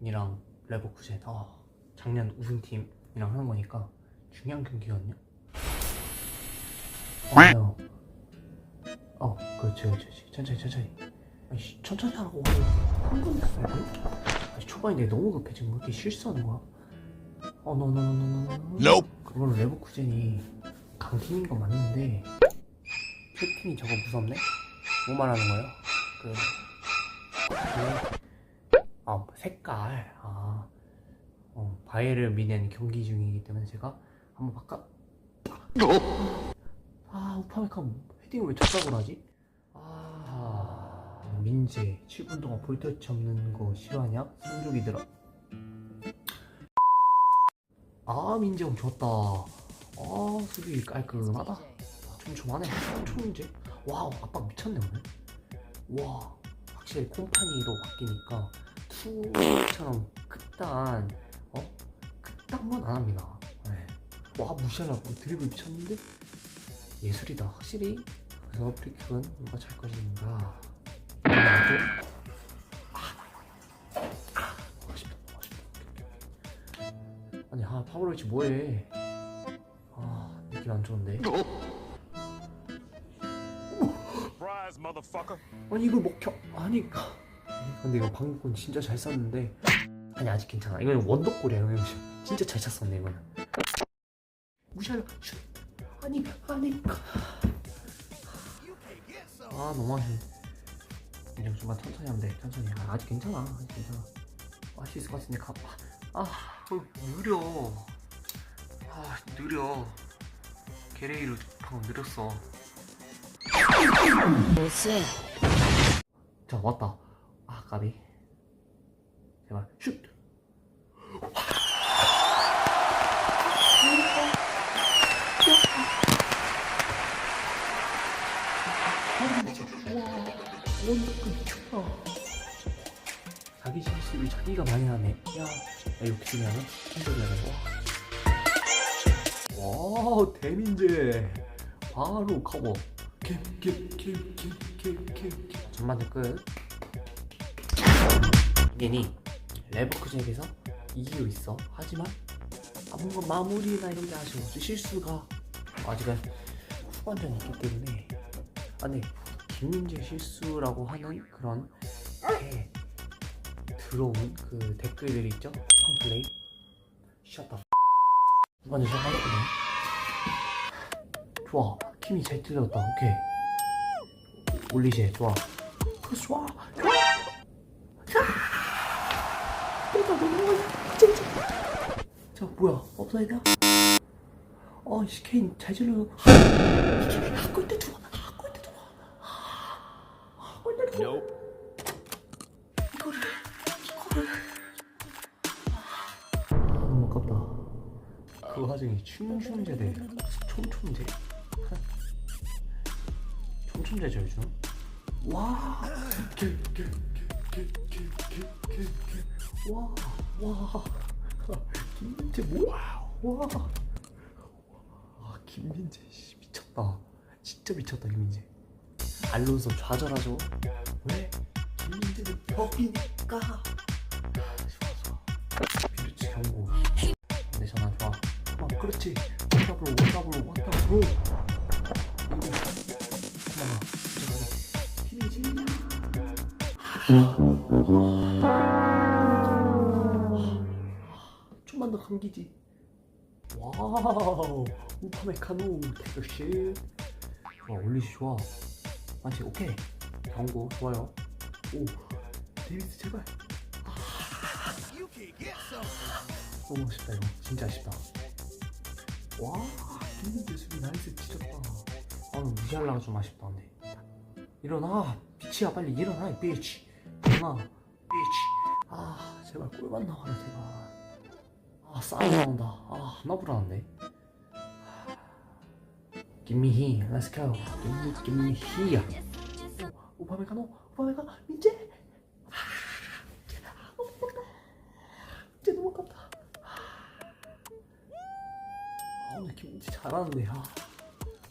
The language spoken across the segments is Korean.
팀이랑 레버쿠젠 아 작년 우승팀이랑 하는 거니까 중요한 경기거든요. 어, 어, 그렇지, 그렇지, 그렇지. 천천히, 천천히. 아이씨, 천천히 하라고. 한 건데, 말고. 아니, 초반인데 너무 급해. 지금 왜 이렇게 실수하는 거야? 어. Nope. 그걸로 레버쿠젠이 강팀인 건 맞는데, 캡틴이 저거 무섭네? 뭐 말하는 거예요? 그, 그, 아, 색깔. 아, 어, 바이에른 미넨 경기 중이기 때문에 제가 한번 바꿔. 아, 우파메카 헤딩을 왜 저작을 하지? 아, 민재 7분 동안 볼터치 없는 거 싫어하냐? 성족이들아. 아, 민재 형 좋았다. 아, 수비 깔끔하다. 촘촘하네. 촘촘인지. 와우, 압박 미쳤네 오늘. 와, 확실히 콤파니로 바뀌니까 투처럼 극단, 어? 극단만 안 합니다. 네. 와, 무시하려고 드리블 미쳤는데 예술이다. 확실히. 그래서 프리킥은 누가 찰 것인가. 아, 아, 아쉽다. 아니, 아, 파브로비치 뭐해? 아, 느낌 안 좋은데. 아니 이걸 먹혀 아니 근데 이거 방금 건 진짜 잘 쐈는데. 아니 아직 괜찮아. 이거는 원더골이야 이거 진짜 잘 찼었네 이거는. 무시하려. 슛. 아니 아니. 아 너무 아쉬워. 이제 좀만 천천히 하면 돼. 천천히. 아, 아직 괜찮아. 아직 괜찮아. 할수 있을 것 같은데 가, 아. 어, 느려. 아 느려. 게레이로 방금 느렸어. 보스 자 왔다 아 까비. 제발 슛! 자기 실수를 자기가 많이 하네. 야, 야 쓰면 힘들어야 돼 와. 와 대민재. 바로 커버. 캡캡캡캡캡캡 전반전 끝 얘니 레버쿠젠에서 이기고 있어. 하지만 아, 뭔가 마무리나 이런 게 아쉬워 실수가 아직은 후반전이 있기 때문에. 아 근데 김민재 실수라고 하는 그런 게 들어온 그 댓글들이 있죠? 펑플레이. 샷다 후반전 시작하거든요. 좋아. 팀이 잘 뚫렸다. 오케이. 올리제 좋아. 크로스 좋아 너무 진짜 자 뭐야? 업사이드야? 어이씨 케인 잘 질러 아 골대 좋아 아 골대 좋아 아 좋아 Nope. 이거를 이거를 너무 아깝다. 그 와중에 춤춤제 대. 촘촘제. 촘촘제 죠 요즘 와. 와 와 김민재 뭐야 와. 아, 김민재 씨, 미쳤다. 진짜 미쳤다 김민재. 알론소 좌절하죠? 왜? 김민재는 벽이니까. 비르치 경고. 내 전화 좋아 아 그렇지. 원탑으로 원탑으로 원탑으로 하나 김민재 감기지. 와우 우파메카노 태그씨 좋아 올리시 좋아. 만치 오케이. 경고 좋아요. 오 데이비스 제발. 너무 아쉽다 이거 진짜 아쉽다. 와 김민재 수비 나이스 지졌다. 아 오늘 무시하려고 좀 아쉽다 근데. 일어나 비치야 빨리 일어나 이 비치 일어나 비치 아 제발 골만 나와라 제발 아 싸움 나온다. 아 하나 불안한데. 김미희 렛츠 고 김미 김미희야. 오, 오파메카노 오파메카 민재. 아, 너무 아깝다 민재 너무 아깝다. 아 오늘 김민재 잘하는데 아.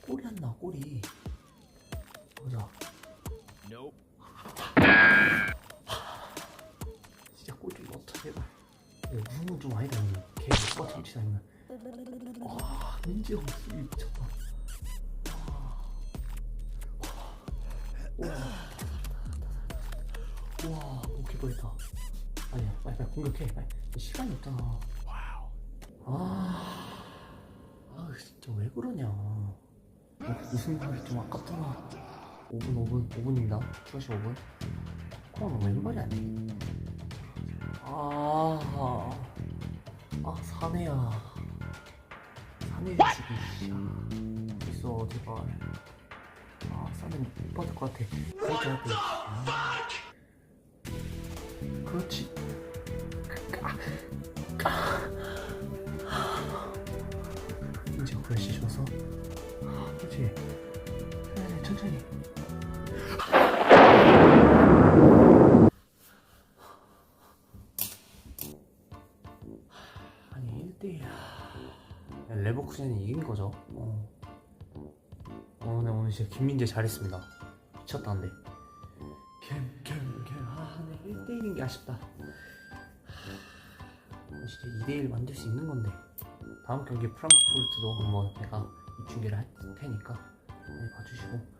골이 안 나와 골이. 보자. 진짜 골좀 넣자 제발. 우승은 좀 아니다 형님 와 민지 형 수비 미쳤다 와. 와 오케이 뻔했다. 아니야 빨리 빨리 공격해. 빨리 시간이 없잖아 아, 아 진짜 왜 그러냐. 어, 우승하기 좀 아깝더라. 5분 5분 5분입니다. 추가 시 5분. 코너는 왼발이 안돼 아, 아 사내야. 사내 주기 있어 제발. 아 사내 못 받을 것 같아. 그렇게 할때 아. 그렇지. 이제 그렇지 줘서? 아, 그렇지. 네, 천천히 1대1 레버쿠젠이 이긴 거죠? 어. 오늘 오늘 진짜 김민재 잘했습니다. 미쳤다 근데. 캠캠캠 아 근데 1대1인 게 아쉽다. 하, 진짜 2대1 만들 수 있는 건데. 다음 경기 프랑크푸르트도 한번 내가 입중계를 할 테니까 많이 봐주시고